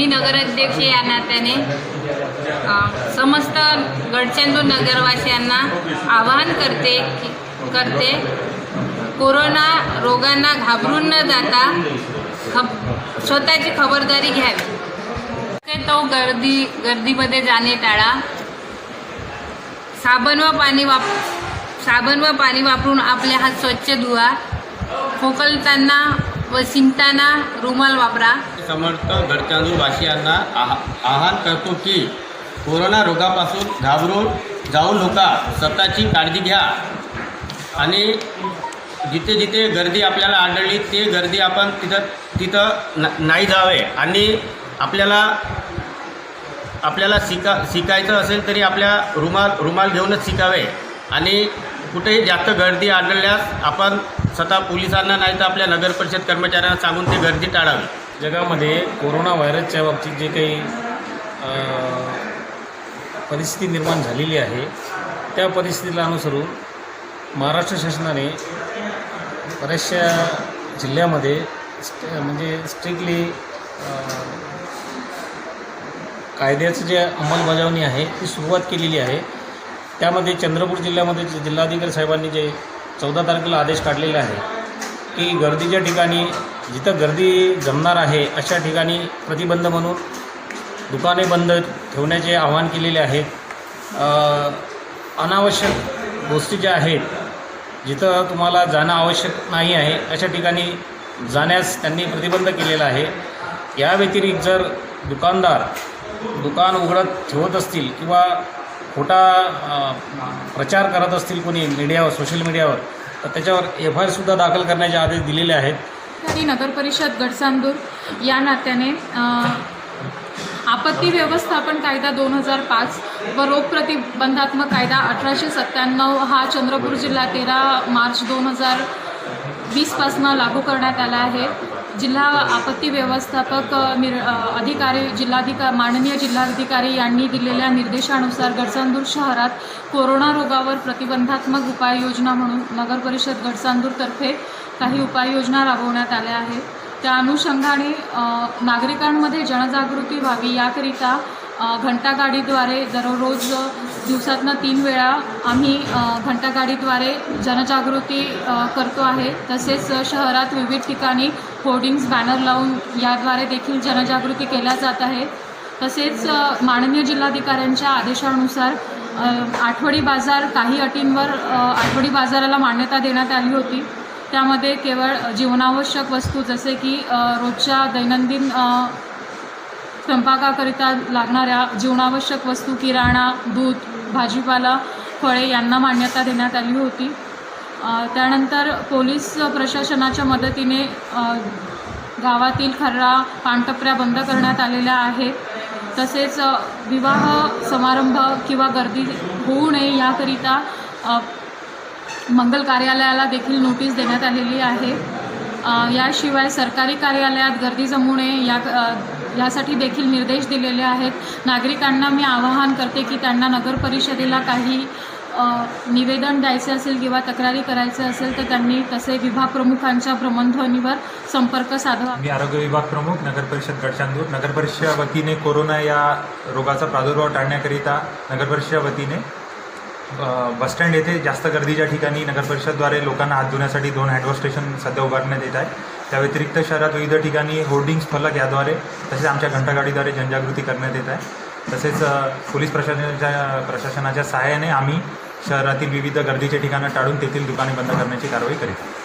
मी नगराध्यक्ष या नात्याने समस्त गडचेंदूर नगरवासियांना आवाहन करते करते कोरोना रोगांना घाबरून न जाता खब स्वतःची खबरदारी घ्यावी. तो गर्दी गर्दीमध्ये जाणे टाळा. साबण व पाणी वाप साबण व पाणी वापरून आपले हात स्वच्छ धुवा. खोकलताना व शिंकताना रुमाल वापरा. समर्थ गडचांदूर वासियांना आहा आवाहन करतो की कोरोना रोगापासून घाबरून जाऊ नका स्वतःची काळजी घ्या. आणि जिथे जिथे गर्दी आपल्याला आढळली ते गर्दी आपण तिथं तिथं न नाही जावे. आणि आपल्याला आपल्याला शिका शिकायचं असेल तरी आपल्या रुमाल रुमाल घेऊनच शिकावे. आणि कुठेही जास्त गर्दी आढळल्यास आपण स्वतः पोलिसांना नाही तर आपल्या नगर परिषद कर्मचाऱ्यांना सांगून ते गर्दी टाळावी. जगामध्ये कोरोना व्हायरसच्या बाबतीत जे काही परिस्थिती निर्माण झालेली आहे त्या परिस्थितीला अनुसरून महाराष्ट्र शासनाने बऱ्याचशा जिल्ह्यामध्ये स्ट म्हणजे स्ट्रिक्टली कायद्याचं जे अंमलबजावणी आहे ती सुरुवात केलेली आहे. त्यामध्ये चंद्रपूर जिल्ह्यामध्ये जिल्हाधिकारी साहेबांनी जे चौदा तारखेला आदेश काढलेला आहे की गर्दीच्या ठिकाणी जिथं गर्दी जमणार आहे अशा ठिकाणी प्रतिबंध म्हणून दुकाने बंद ठेवण्याचे आवाहन केलेले आहे अनावश्यक गोष्टी ज्या आहेत जिथं तुम्हाला जाणं आवश्यक नाही आहे अशा ठिकाणी जाण्यास त्यांनी प्रतिबंध केलेला आहे. या व्यतिरिक्त जर दुकानदार दुकान उघडत ठेवत असतील किंवा खोटा प्रचार करत असतील कोणी मीडियावर सोशल मीडियावर तर त्याच्यावर एफ आय आरसुद्धा दाखल करण्याचे आदेश दिलेले आहेत. तरी नगरपरिषद गडसांदूर या नात्याने आपत्ती व्यवस्थापन कायदा दोन हजार पाच व रोग प्रतिबंधात्मक कायदा अठराशे सत्त्याण्णव हा चंद्रपूर जिल्हा तेरा मार्च दोन हजार वीसपासनं लागू करण्यात आला आहे. जिल्हा आपत्ती व्यवस्थापक अ, निर अधिकारी जिल्हाधिका माननीय जिल्हाधिकारी यांनी दिलेल्या निर्देशानुसार गडचांदूर शहरात कोरोना रोगावर प्रतिबंधात्मक उपाययोजना म्हणून नगरपरिषद गडचांदूरतर्फे काही उपाययोजना राबवण्यात आल्या आहेत. त्या अनुषंगाने नागरिकांमध्ये जनजागृती व्हावी याकरिता घंटागाडीद्वारे दररोज दिवसातनं तीन वेळा आम्ही घंटागाडीद्वारे जनजागृती करतो आहे. तसेच शहरात विविध ठिकाणी होर्डिंग्स बॅनर लावून याद्वारे देखील जनजागृती केल्या जात आहे. तसेच माननीय जिल्हाधिकाऱ्यांच्या आदेशानुसार आठवडी बाजार काही अटींवर आठवडी बाजाराला मान्यता देण्यात आली होती. त्यामध्ये केवळ जीवनावश्यक वस्तू जसे की रोजच्या दैनंदिन स्वयंपाकाकरिता लागणाऱ्या जीवनावश्यक वस्तू किराणा दूध भाजीपाला फळे यांना मान्यता देण्यात आली होती. त्यानंतर पोलीस प्रशासनाच्या मदतीने गावातील खर्रा पानटपऱ्या बंद करण्यात आलेल्या आहेत. तसेच विवाह समारंभ किंवा गर्दी होऊ नये याकरिता मंगल कार्यालयाला देखील नोटीस देण्यात आलेली आहे. याशिवाय सरकारी कार्यालयात गर्दी जमू नये या यासाठी देखील निर्देश दिलेले आहेत. नागरिकांना मी आवाहन करते की त्यांना नगर परिषदेला काही निवेदन द्यायचे असेल किंवा तक्रारी करायचे असेल तर त्यांनी तसे विभाग प्रमुखांच्या भ्रमणध्वनीवर संपर्क साधावा. मी आरोग्य विभाग प्रमुख नगर परिषद गडचांदूर. नगर वतीने कोरोना या रोगाचा प्रादुर्भाव टाळण्याकरिता नगर वतीने बसस्टँड येथे जास्त गर्दीच्या ठिकाणी नगरपरिषदद्वारे लोकांना हात धुण्यासाठी दोन हँडवॉश स्टेशन सध्या उभारण्यात येत आहे त्या व्यतिरिक्त शहरात विविध ठिकाणी होर्डिंग्स फलक याद्वारे तसेच आमच्या घंटागाडीद्वारे जनजागृती करण्यात येत आहे तसेच पोलीस प्रशासनाच्या प्रशासनाच्या सहाय्याने आम्ही शहरातील विविध गर्दीचे ठिकाणं टाळून तेथील दुकाने बंद करण्याची कारवाई करीत आहोत.